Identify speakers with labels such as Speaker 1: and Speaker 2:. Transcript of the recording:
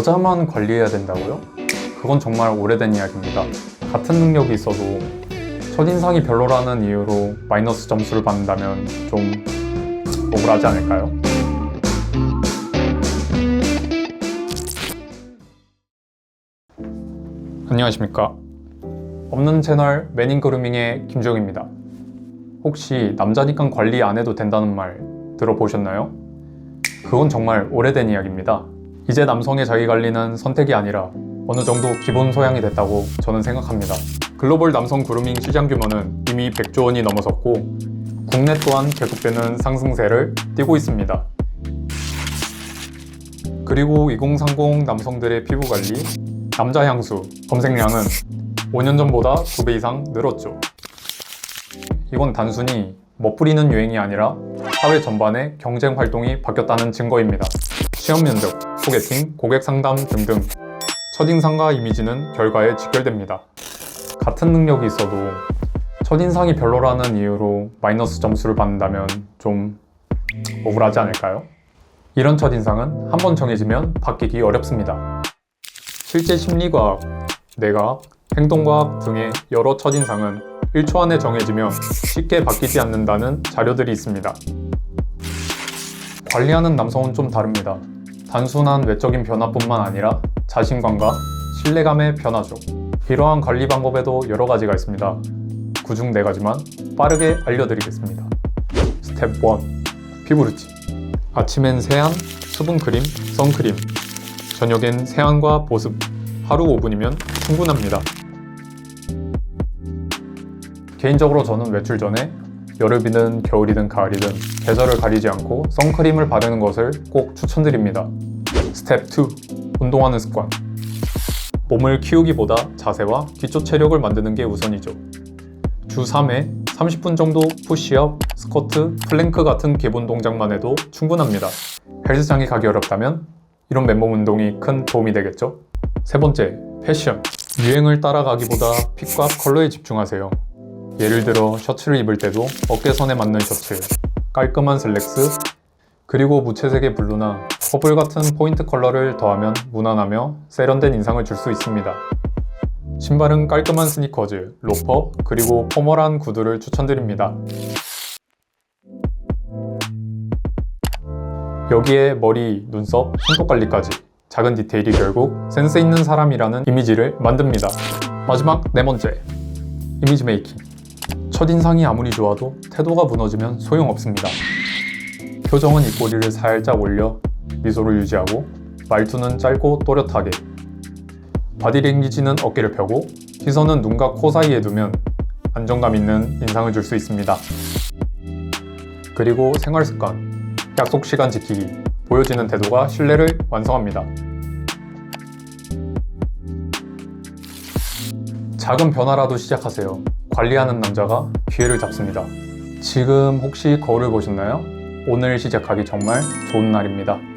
Speaker 1: 여자만 관리해야 된다고요? 그건 정말 오래된 이야기입니다. 같은 능력이 있어도 첫인상이 별로라는 이유로 마이너스 점수를 받는다면 좀 억울하지 않을까요? 안녕하십니까. 없는 채널 매닝 그루밍의 김종입니다. 혹시 남자니까 관리 안 해도 된다는 말 들어보셨나요? 그건 정말 오래된 이야기입니다. 이제 남성의 자기 관리는 선택이 아니라 어느 정도 기본 소양이 됐다고 저는 생각합니다. 글로벌 남성 그루밍 시장 규모는 이미 100조 원이 넘어섰고 국내 또한 계속되는 상승세를 띠고 있습니다. 그리고 2030 남성들의 피부 관리, 남자 향수 검색량은 5년 전보다 2배 이상 늘었죠. 이건 단순히 멋부리는 유행이 아니라 사회 전반의 경쟁 활동이 바뀌었다는 증거입니다. 시험 면접, 소개팅, 고객 상담 등등 첫인상과 이미지는 결과에 직결됩니다. 같은 능력이 있어도 첫인상이 별로라는 이유로 마이너스 점수를 받는다면 좀 억울하지 않을까요? 이런 첫인상은 한 번 정해지면 바뀌기 어렵습니다. 실제 심리과학, 뇌과학, 행동과학 등의 여러 첫인상은 1초 안에 정해지며 쉽게 바뀌지 않는다는 자료들이 있습니다. 관리하는 남성은 좀 다릅니다. 단순한 외적인 변화뿐만 아니라 자신감과 신뢰감의 변화죠. 이러한 관리 방법에도 여러 가지가 있습니다. 그중 네 가지만 빠르게 알려드리겠습니다. 스텝 1. 피부 루틴. 아침엔 세안, 수분 크림, 선크림. 저녁엔 세안과 보습. 하루 5분이면 충분합니다. 개인적으로 저는 외출 전에 여름이든 겨울이든 가을이든 계절을 가리지 않고 선크림을 바르는 것을 꼭 추천드립니다. 스텝 2. 운동하는 습관. 몸을 키우기보다 자세와 기초 체력을 만드는 게 우선이죠. 주 3회 30분 정도 푸시업, 스쿼트, 플랭크 같은 기본 동작만 해도 충분합니다. 헬스장에 가기 어렵다면 이런 맨몸 운동이 큰 도움이 되겠죠? 세 번째, 패션. 유행을 따라가기보다 핏과 컬러에 집중하세요. 예를 들어 셔츠를 입을 때도 어깨선에 맞는 셔츠, 깔끔한 슬랙스, 그리고 무채색의 블루나 퍼플 같은 포인트 컬러를 더하면 무난하며 세련된 인상을 줄 수 있습니다. 신발은 깔끔한 스니커즈, 로퍼, 그리고 포멀한 구두를 추천드립니다. 여기에 머리, 눈썹, 손톱 관리까지 작은 디테일이 결국 센스 있는 사람이라는 이미지를 만듭니다. 마지막 네 번째, 이미지 메이킹. 첫인상이 아무리 좋아도 태도가 무너지면 소용없습니다. 표정은 입꼬리를 살짝 올려 미소를 유지하고 말투는 짧고 또렷하게 바디랭귀지는 어깨를 펴고 시선은 눈과 코 사이에 두면 안정감 있는 인상을 줄 수 있습니다. 그리고 생활 습관, 약속 시간 지키기, 보여지는 태도가 신뢰를 완성합니다. 작은 변화라도 시작하세요. 관리하는 남자가 기회를 잡습니다. 지금 혹시 거울을 보셨나요? 오늘 시작하기 정말 좋은 날입니다.